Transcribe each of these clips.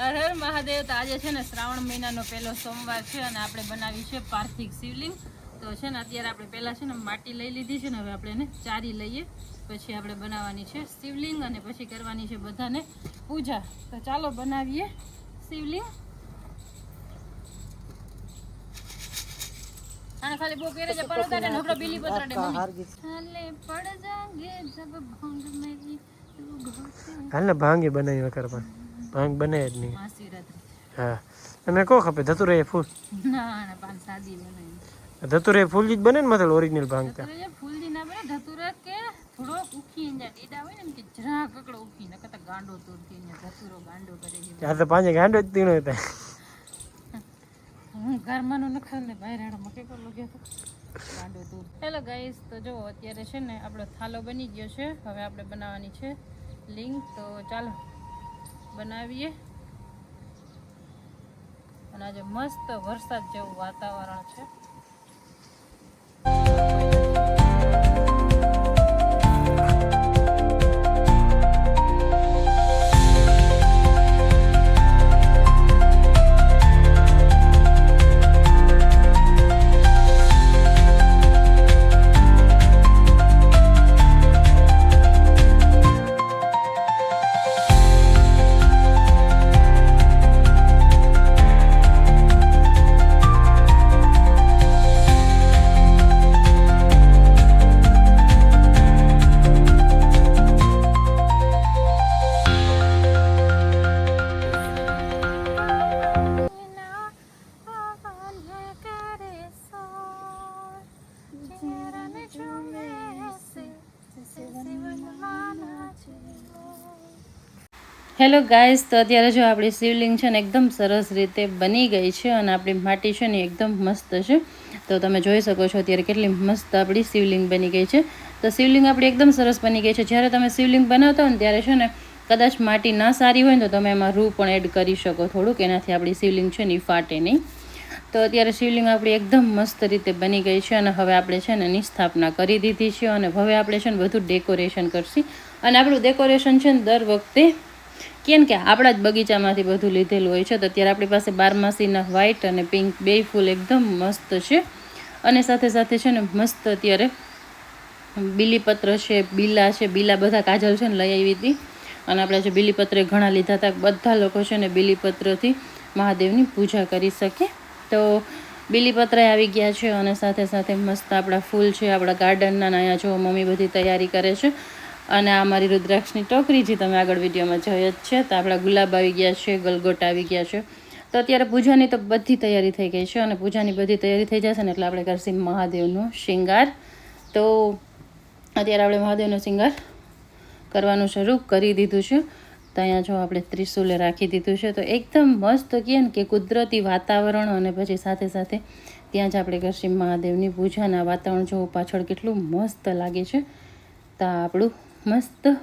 હર હર મહાદેવ તો આજે છે ને શ્રાવણ મહિનાનો પહેલો સોમવાર છે અને આપણે બનાવી છે પાર્થિક શિવલિંગ. તો છે ને અત્યારે આપણે પહેલાં છે ને માટી લઈ લીધી છે ને હવે આપણે એને ચારી લઈએ. પછી આપણે બનાવવાની છે શિવલિંગ અને પછી કરવાની છે બધાને પૂજા. તો ચાલો બનાવીએ શિવલિંગ. આને ખાલી બહુ પહેરે છે પર ઉતારે નકરો બીલી પત્ર દે મમ્મી. હાલે પડ જાંગે જબ ભંગ મેરી તું ઘોટે હાલ ને ભાંગી બનાવી પણ. ભાંગ બને જ નહીં. હા. તમે કહો ખપે ધતુરે ફૂલ. ના ના પાન સાદી બનાવી ધતુરે ફૂલ જ બને ને મતલબ ઓરિજિનલ ધતુરા જે ફૂલજી ના બને ધતુરા કે થોડો ઉખી ને ડીડા હોય ને કે જરા કકડો ઉખી ન કતા ગાંડો તોડતી ને ધતુરો ગાંડો કરે છે. આ તો પાંચે ગાંડો જ તીણો હતા હું ઘરમાં નખર ને બહાર હાડમાં કે કરલો ગયો તો ગાંડો તોડ હેલો ગાઈસ તો જો અત્યારે છે ને આપણો થાલો બની ગયો છે. હવે આપણે બનાવવાની છે લિંક તો ચાલો. બનાવીએ. અને આજે મસ્ત વરસાદ જેવું વાતાવરણ છે. હેલો ગાઈસ તો અત્યારે જો આપણી શિવલિંગ છે ને એકદમ સરસ રીતે બની ગઈ છે અને આપણી માટી છે ને એકદમ મસ્ત છે. તો તમે જોઈ શકો છો અત્યારે કેટલી મસ્ત આપણી શિવલિંગ બની ગઈ છે. તો શિવલિંગ આપણી એકદમ સરસ બની ગઈ છે. જ્યારે તમે શિવલિંગ બનાવતા હોય ને ત્યારે છે ને કદાચ માટી ના સારી હોય ને તો તમે એમાં રૂ પણ એડ કરી શકો થોડુંક. એનાથી આપણી શિવલિંગ છે ને એ ફાટે નહીં. તો અત્યારે શિવલિંગ આપણી એકદમ મસ્ત રીતે બની ગઈ છે અને હવે આપણે છે ને એની સ્થાપના કરી દીધી છે અને હવે આપણે છે ને બધું ડેકોરેશન કરશી. અને આપણું ડેકોરેશન છે ને દર વખતે કેમ કે આપણા જ બગીચામાંથી બધું લીધેલું હોય છે, તો અત્યારે આપણી પાસે બારમાસીના વ્હાઇટ અને પિંક બે ફૂલ એકદમ મસ્ત છે. અને સાથે સાથે છે ને મસ્ત અત્યારે બીલીપત્ર છે, બીલા છે, બીલા બધા કાજલ છે ને લઈ આવી હતી. અને આપણે જે બીલીપત્ર ઘણા લીધા હતા, બધા લોકો છે ને બીલીપત્રથી મહાદેવની પૂજા કરી શકે. તો બીલીપત્ર આવી ગયા છે અને સાથે સાથે મસ્ત આપણા ફૂલ છે, આપણા ગાર્ડનના અહીંયા જો મમ્મી બધી તૈયારી કરે છે. અને આ મારી રુદ્રાક્ષની ટોકરી જે તમે આગળ વિડીયોમાં જોઈ જ છે, તો આપણા ગુલાબ આવી ગયા છે, ગલગોટ આવી ગયા છે. તો અત્યારે પૂજાની તો બધી તૈયારી થઈ ગઈ છે અને પૂજાની બધી તૈયારી થઈ જશે ને એટલે આપણે કરશે મહાદેવનો શિંગાર. તો અત્યારે આપણે મહાદેવનો શૃંગાર કરવાનું શરૂ કરી દીધું છે. તો અહીંયા જો આપણે ત્રિશુલે રાખી દીધું છે. તો એકદમ મસ્ત કહે ને કે કુદરતી વાતાવરણ અને પછી સાથે સાથે ત્યાં જ આપણે કરશું મહાદેવની પૂજાના વાતાવરણ. જો પાછળ કેટલું મસ્ત લાગે છે. તો આપણું મસ્ત.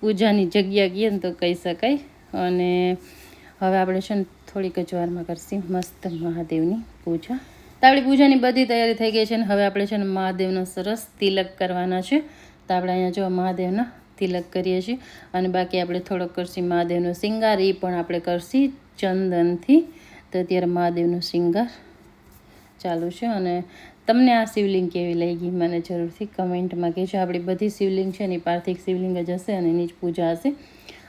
પૂજાની જગ્યા કહીએ ને તો કહી શકાય. અને હવે આપણે છે ને થોડીક જ વારમાં કરશું. મસ્ત મહાદેવની પૂજા. તો આપણી પૂજાની બધી તૈયારી થઈ ગઈ છે ને હવે આપણે છે ને મહાદેવનો સરસ તિલક કરવાના છે. તો આપણે અહીંયા જો મહાદેવના તિલક કરીએ છીએ. અને બાકી આપણે થોડોક કરશું મહાદેવનો શિંગાર. એ પણ આપણે કરશું ચંદનથી. તો અત્યારે મહાદેવનો શિંગાર ચાલુ છે. અને તમને આ શિવલિંગ કેવી લાગી? મને જરૂરથી કમેન્ટમાં કહેજો. આપણી બધી શિવલિંગ છે ને પાર્થિક શિવલિંગ જ હશે અને એની જ પૂજા હશે.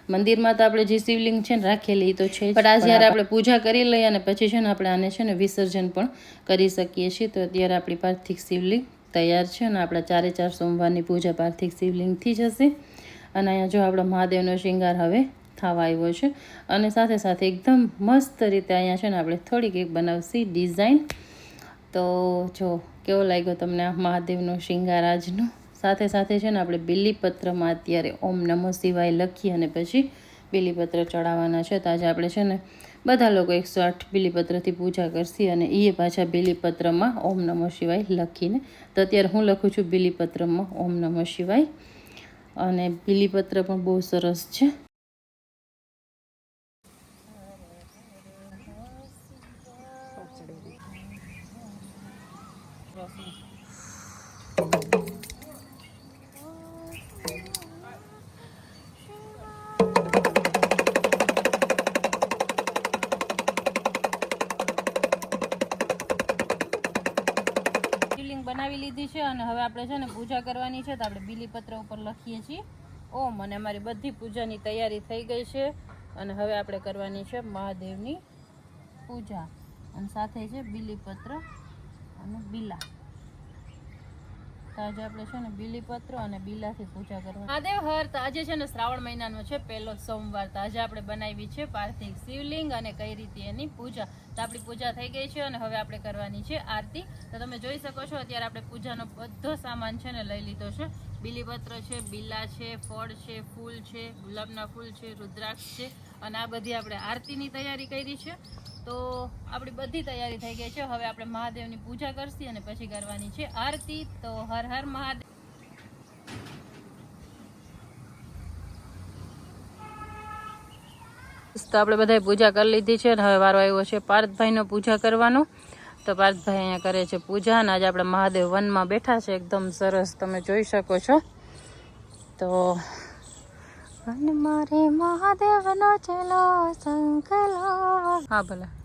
મંદિરમાં તો આપણે જે શિવલિંગ છે ને રાખેલી તો છે પણ આ જ્યારે આપણે પૂજા કરી લઈએ અને પછી છે ને આપણે આને છે ને વિસર્જન પણ કરી શકીએ છીએ તો અત્યારે આપણી પાર્થિક શિવલિંગ તૈયાર છે અને આપણા ચારે ચાર સોમવારની પૂજા પાર્થિક શિવલિંગથી જ હશે. અને અહીંયા જો આપણો મહાદેવનો શિંગાર હવે થવા આવ્યો છે. અને સાથે સાથે એકદમ મસ્ત રીતે અહીંયા છે ને આપણે થોડીક એક બનાવશી ડિઝાઇન. તો જો, કેવો લાગ્યો તમને આ મહાદેવનો શૃંગાર સાથે સાથે છે ને આપણે બિલીપત્રમાં અત્યારે ઓમ નમો શિવાય લખી અને પછી બિલીપત્ર ચડાવવાના છે. તો આજે આપણે છે ને બધા લોકો એકસો આઠ બિલીપત્રથી પૂજા કરશી અને એ પાછા બિલીપત્રમાં ઓમ નમો શિવાય લખીને. તો અત્યારે હું લખું છું બિલીપત્રમાં ઓમ નમો શિવાય. અને બિલીપત્ર પણ બહુ સરસ છે. બનાવી લીધી છે અને હવે આપણે છે ને પૂજા કરવાની છે તો આપણે બીલીપત્ર ઉપર લખીએ છીએ. ઓમ, અને અમારી બધી પૂજાની તૈયારી થઈ ગઈ છે અને હવે આપણે કરવાની છે મહાદેવની પૂજા. અને સાથે છે બીલીપત્ર અને બીલા. આજે આપણે છે ને બીલીપત્ર અને બીલાથી પૂજા કરવાની. મહાદેવ હર, તો આજે છે ને શ્રાવણ મહિનાનો છે, પહેલો સોમવાર. તો આજે આપણે બનાવી છે પાર્થિક શિવલિંગ અને કઈ રીતે એની પૂજા. તો આપણી પૂજા થઈ ગઈ છે અને હવે આપણે કરવાની છે આરતી. તો તમે જોઈ શકો છો, અત્યારે આપણે પૂજાનો બધો સામાન છે ને લઈ લીધો છે. બીલીપત્ર છે, બીલા છે, ફળ છે, ફૂલ છે, ગુલાબના ફૂલ છે, રુદ્રાક્ષ છે. અને આ બધી આપણે આરતીની તૈયારી કરી છે. તો આપણી બધી તૈયારી થઈ ગઈ છે. હવે આપણે મહાદેવની પૂજા કરશી અને પછી કરવાની છે આરતી. તો હર હર મહાદેવ. તો આપણે બધાએ પૂજા કરી લીધી છે અને હવે વારો આવ્યો છે પાર્થભાઈનો પૂજા કરવાનો. તો પાર્થભાઈ અહીંયા કરે છે પૂજા અને આજે આપણે મહાદેવ વનમાં બેઠા છે. એકદમ સરસ, તમે જોઈ શકો છો. તો વન મારે મહાદેવનો ચલો સંકલો. હા ભલે.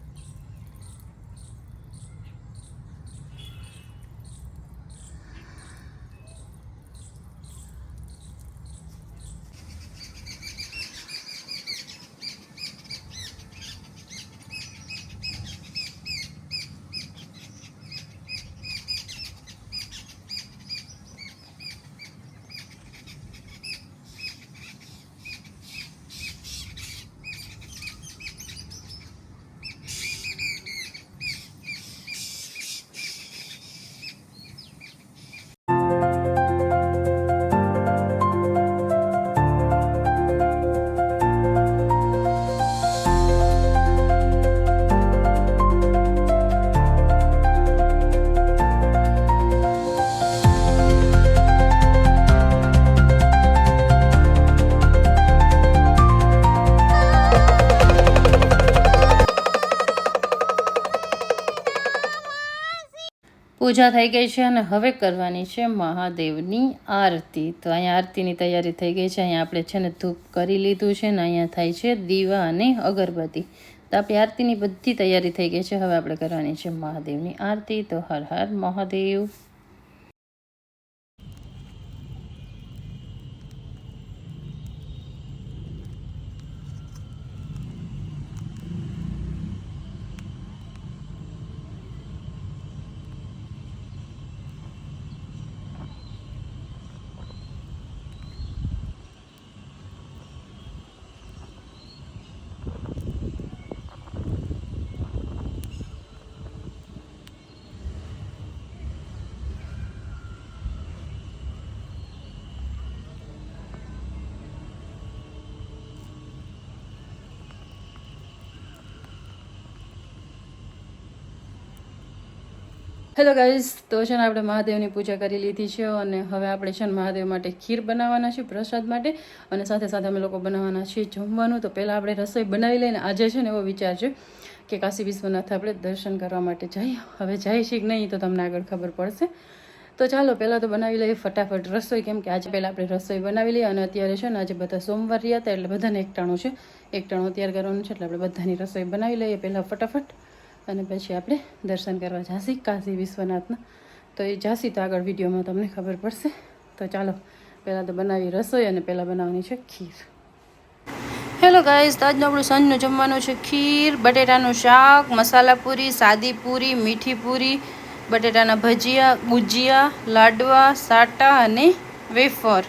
પૂજા થઈ ગઈ છે અને હવે કરવાની છે મહાદેવની આરતી. તો અહીંયા આરતીની તૈયારી થઈ ગઈ છે. અહીંયા આપણે છે ને ધૂપ કરી લીધું છે ને અહીંયા થાય છે દીવા અને અગરબત્તી. તો આપણી આરતીની બધી તૈયારી થઈ ગઈ છે. હવે આપણે કરવાની છે મહાદેવની આરતી. તો હર હર મહાદેવ. હેલો ગાઈઝ તો છે ને આપણે મહાદેવની પૂજા કરી લીધી છે અને હવે આપણે છે ને મહાદેવ માટે ખીર બનાવવાના છે પ્રસાદ માટે અને સાથે સાથે અમે લોકો બનાવવાના છીએ જમવાનું. તો પહેલાં આપણે રસોઈ બનાવી લઈને આજે છે ને એવો વિચાર છે કે કાશી વિશ્વનાથ આપણે દર્શન કરવા માટે જઈએ. હવે જઈ છીએ કે નહીં તો તમને આગળ ખબર પડશે. તો ચાલો, પહેલાં તો બનાવી લઈએ ફટાફટ રસોઈ. કેમ કે આજે પહેલાં આપણે રસોઈ બનાવી લઈએ અને અત્યારે છે ને આજે બધા સોમવાર રહ્યા હતા એટલે બધાને એકટાણું છે. એકટાણું તૈયાર કરવાનું છે એટલે આપણે બધાની રસોઈ બનાવી લઈએ પહેલાં ફટાફટ. અને પછી આપણે દર્શન કરવા ઝાંસી કાશી વિશ્વનાથના. તો એ ઝાંસી તો આગળ વિડીયોમાં તમને ખબર પડશે. તો ચાલો, પહેલાં તો બનાવી રસોઈ અને પહેલાં બનાવવાની છે ખીર. હેલો ગાઈઝ તો આજનું આપણું સાંજનું જમવાનું છે ખીર, બટેટાનું શાક, મસાલા પૂરી, સાદી પૂરી, મીઠી પૂરી, બટેટાના ભજીયા, ગુજિયા, લાડવા, સાટા અને વેફર.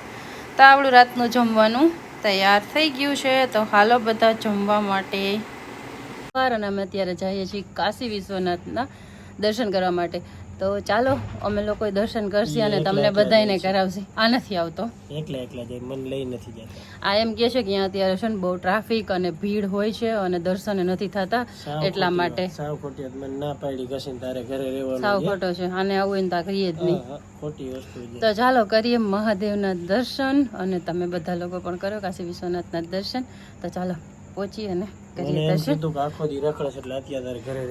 તો આપણું રાતનું જમવાનું તૈયાર થઈ ગયું છે. તો હાલો બધા જમવા માટે અને અમે અત્યારે જઈએ છીએ કાશી વિશ્વનાથના દર્શન કરવા માટે. તો ચાલો અમે લોકો દર્શન કરશે અને તમને બધાને કરાવશે. આ નથી આવતો. એકલા એકલા જાય મન લઈ નથી જતા. આ એમ કહે છે કે અહીંયા અત્યારે છે ને બહુ ટ્રાફિક અને ભીડ હોય છે અને દર્શન નથી થતા એટલા માટે. સાવ ખોટી મને ના પાડી ઘસીને તારે ઘરે રહેવાનું સાવ ખોટો છે. આને આવું એને તા કરીએ જ નહીં. ખોટી વસ્તુ તો ચાલો કરીએ મહાદેવના દર્શન અને તમે બધા લોકો પણ કરો કાશી વિશ્વનાથના દર્શન. તો ચાલો. પહોંચીએ અને.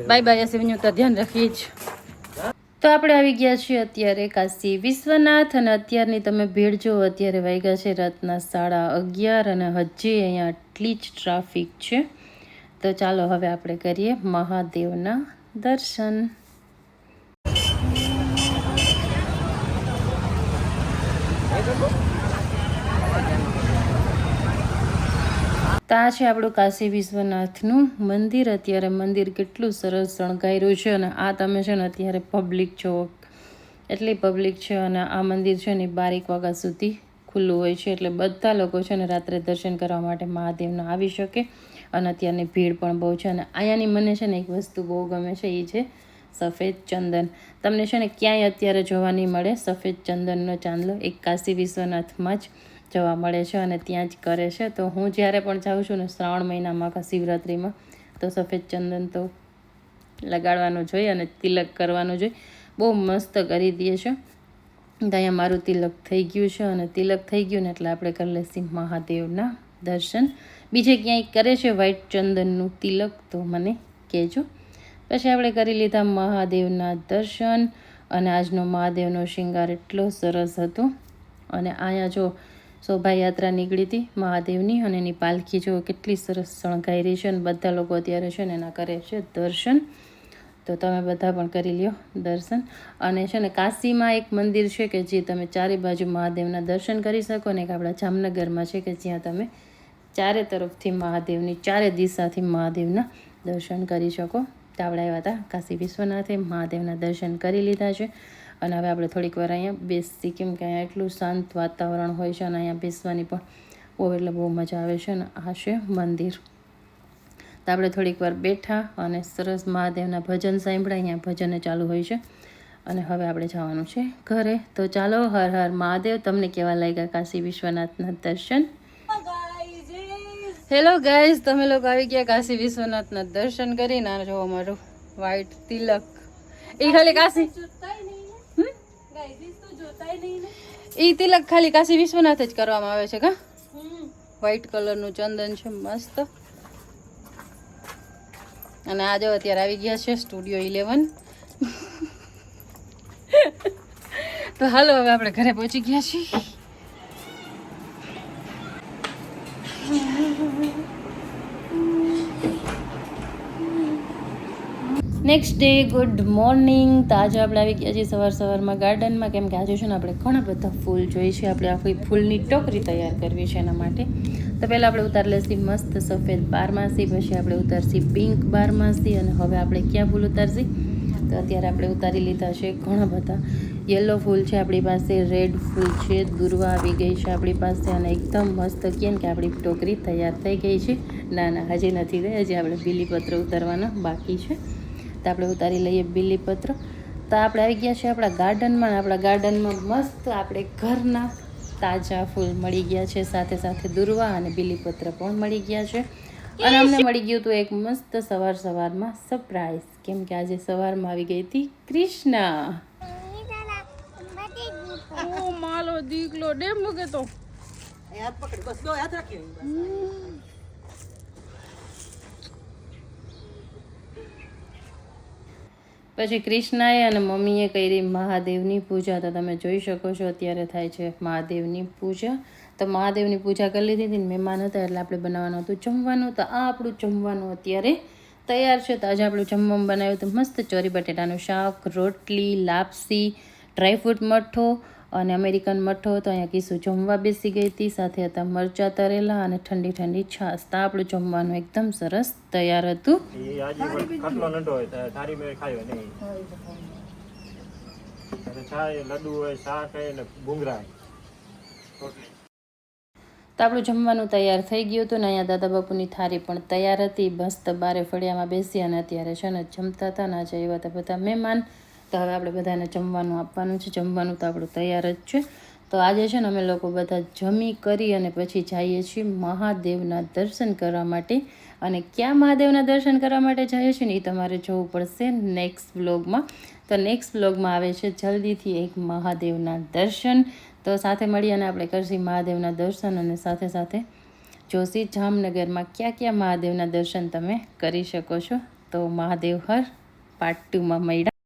બાય બાય શિવન્યુ તો ધ્યાન રાખીએ જ. તો આપણે આવી ગયા છીએ અત્યારે કાશી વિશ્વનાથ અને અત્યારની તમે ભીડ જુઓ અત્યારે વાગ્યા છે રાતના સાડા અગિયાર અને હજી અહીંયા આટલી જ ટ્રાફિક છે. તો ચાલો હવે આપણે કરીએ મહાદેવના દર્શન. તો આ છે આપણું કાશી વિશ્વનાથનું મંદિર. અત્યારે મંદિર કેટલું સરસ શણગાર્યું છે અને આ તમે છે ને અત્યારે પબ્લિક છો. એટલી પબ્લિક છે અને આ મંદિર છે ને બારેક વાગ્યા સુધી ખુલ્લું હોય છે. એટલે બધા લોકો છે ને રાત્રે દર્શન કરવા માટે મહાદેવના આવી શકે અને અત્યારની ભીડ પણ બહુ છે. અને અહીંયાની મને છે ને એક વસ્તુ બહુ ગમે છે એ છે સફેદ ચંદન. તમને છે ને ક્યાંય અત્યારે જોવા નહીં મળે સફેદ ચંદનનો ચાંદલો. એક કાશી વિશ્વનાથમાં જ જોવા મળે છે અને ત્યાં જ કરે છે. તો હું જ્યારે પણ જાઉં છું ને શ્રાવણ મહિનામાં આખા શિવરાત્રિમાં, તો સફેદ ચંદન તો લગાડવાનું જોઈએ અને તિલક કરવાનું જોઈએ બહુ મસ્ત કરી દે છે. અહીંયા મારું તિલક થઈ ગયું છે અને તિલક થઈ ગયું ને એટલે આપણે કરી લઈશું મહાદેવના દર્શન. બીજે ક્યાંય કરે છે વ્હાઈટ ચંદનનું તિલક તો મને કહેજો. પછી આપણે કરી લીધા મહાદેવના દર્શન અને આજનો મહાદેવનો શિંગાર એટલો સરસ હતો. અને અહીંયા જો શોભાયાત્રા નીકળી હતી. મહાદેવની અને એની પાલખી જો કેટલી સરસ શણગાઈ રહી છે અને બધા લોકો અત્યારે છે ને એના કરે છે દર્શન. તો તમે બધા પણ કરી લ્યો દર્શન. અને છે ને કાશીમાં એક મંદિર છે કે જે તમે ચારે બાજુ મહાદેવના દર્શન કરી શકો ને એક આપણા જામનગરમાં છે કે જ્યાં તમે ચારે તરફથી મહાદેવની, ચારે દિશાથી મહાદેવના દર્શન કરી શકો. તાવડા એવા હતા કાશી વિશ્વનાથે મહાદેવના દર્શન કરી લીધા છે. અને હવે આપણે થોડીક વાર અહીંયા બેસી, કેમ કે અહીંયા એટલું શાંત વાતાવરણ હોય છે અને અહીંયા બેસવાની પણ બહુ એટલે બહુ મજા આવે છે અને આ છે મંદિર. તો આપણે થોડીક વાર બેઠા અને સરસ મહાદેવના ભજન સાંભળ્યા, અહીંયા ભજન ચાલુ હોય છે. અને હવે આપણે જવાનું છે ઘરે. તો ચાલો, હર હર મહાદેવ. તમને કેવા લાગ્યા કાશી વિશ્વનાથના દર્શન? હેલો ગાઈઝ તમે લોકો આવી ગયા કાશી વિશ્વનાથના દર્શન કરીને. આ જોવો અમારું વ્હાઈટ તિલક. એ ખાલી કાશી? ઈ તિલક ખાલી કાશી વિશ્વનાથ જ કરવામાં આવે છે કા? વ્હાઈટ કલરનું ચંદન છે મસ્ત. અને આ જો અત્યારે આવી ગયા છે સ્ટુડિયો ઇલેવન તો હાલો હવે આપણે ઘરે પહોંચી ગયા છીએ. નેક્સ્ટ ડે ગુડ મોર્નિંગ તો આજે આપણે આવી ગયા છીએ સવાર સવારમાં ગાર્ડનમાં કેમ કે આજે છે ને આપણે ઘણા બધા ફૂલ જોઈએ છે આપણે આખી ફૂલની ટોકરી તૈયાર કરવી છે એના માટે. તો પહેલાં આપણે ઉતાર લેશી મસ્ત સફેદ બારમાસી, પછી આપણે ઉતારશી પિંક બારમાસી અને હવે આપણે ક્યાં ફૂલ ઉતારશી તો અત્યારે આપણે ઉતારી લીધા છે ઘણા બધા. યલો ફૂલ છે આપણી પાસે રેડ ફૂલ છે, દુર્વા આવી ગઈ છે આપણી પાસે અને એકદમ મસ્ત કેમ કે આપણી ટોકરી તૈયાર થઈ ગઈ છે. ના ના, હજી નથી થઈ, હજી આપણે બીલીપત્ર ઉતારવાના બાકી છે. તો આપણે ઉતારી લઈએ બીલીપત્ર. તો આપણે આવી ગયા છે આપણા ગાર્ડનમાં. આપણા ગાર્ડનમાં મસ્ત આપણે ઘરના તાજા ફૂલ મળી ગયા છે. સાથે સાથે દુર્વા અને બીલીપત્ર પણ મળી ગયા છે. અને અમને મળી ગયું હતું એક મસ્ત સવાર સવારમાં સરપ્રાઈઝ કેમ કે આજે સવારમાં આવી ગઈ હતી ક્રિષ્ના ઓ માલો દીકલો ડેમ મૂકે તો. પછી કૃષ્ણાએ અને મમ્મીએ કરી મહાદેવની પૂજા. તો તમે જોઈ શકો છો અત્યારે થાય છે મહાદેવની પૂજા. તો મહાદેવની પૂજા કરી લીધી હતી મહેમાન હતા એટલે આપણે બનાવવાનું હતું જમવાનું. તો આ આપણું જમવાનું અત્યારે તૈયાર છે. તો આજે આપણું જમવાનું બનાવ્યું તો મસ્ત ચોરી બટેટાનું શાક, રોટલી, લાપસી, ડ્રાયફ્રૂટ, મઠો અને અમેરિકન મઠો તો અહીંયા કીશું જમવા બેસી ગઈ હતી. સાથે હતા મરચાં તરેલા અને ઠંડી ઠંડી છાસ તો આપણું જમવાનું એકદમ સરસ તૈયાર હતું. હોય તો શાક હોય ભૂંગરા રોટલી તો આપણું જમવાનું તૈયાર થઈ ગયું હતું ને અહીંયા દાદા બાપુની થાળી પણ તૈયાર હતી. મસ્ત બારે ફળિયામાં બેસી અને અત્યારે છે ને જમતા હતા ને આજે એવા હતા બધા મહેમાન. તો હવે આપણે બધાને જમવાનું આપવાનું છે. જમવાનું તો આપણું તૈયાર જ છે. તો આજે છે ને અમે લોકો બધા જમી કરી અને પછી જઈએ છીએ મહાદેવના દર્શન કરવા માટે. અને ક્યાં મહાદેવના દર્શન કરવા માટે જઈએ છીએ ને એ તમારે જોવું પડશે નેક્સ્ટ બ્લોગમાં તો નેક્સ્ટ બ્લોગમાં આવે છે જલ્દીથી એક મહાદેવના દર્શન. તો સાથે મળી અને આપણે કરશી મહાદેવના દર્શન અને સાથે સાથે જોશી જામનગરમાં ક્યાં ક્યાં મહાદેવના દર્શન તમે કરી શકો છો. તો મહાદેવ હર પાર્ટ ટુમાં મળ્યા.